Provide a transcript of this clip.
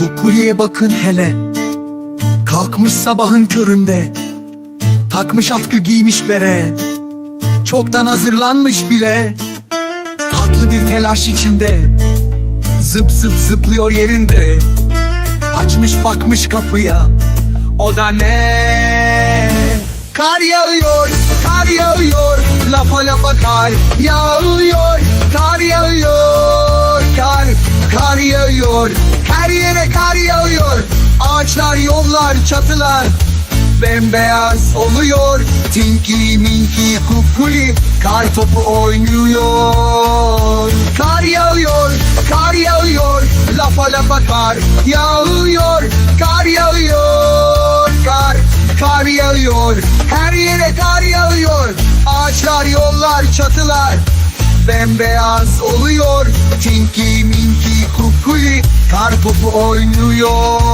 Kukkuli'ye bakın hele. Kalkmış sabahın köründe. Takmış atkı giymiş bere. Çoktan hazırlanmış bile. Tatlı bir telaş içinde. Zıp zıp zıplıyor yerinde. Açmış bakmış kapıya. O da ne? Kar yağıyor, kar yağıyor. Lafa lafa kar yağıyor Kar yağıyor, yağıyor. Her yere kar yağıyor. Ağaçlar, yollar, çatılar Bembeyaz oluyor. Tinky Minky Kukuli Kar topu oynuyor. Kar yağıyor, kar yağıyor. Lafa lafa kar yağıyor. Kar yağıyor, kar, kar yağıyor. Her yere kar yağıyor. Ağaçlar, yollar, çatılar Bembeyaz oluyor. Tinky Minky Kar topu oynuyor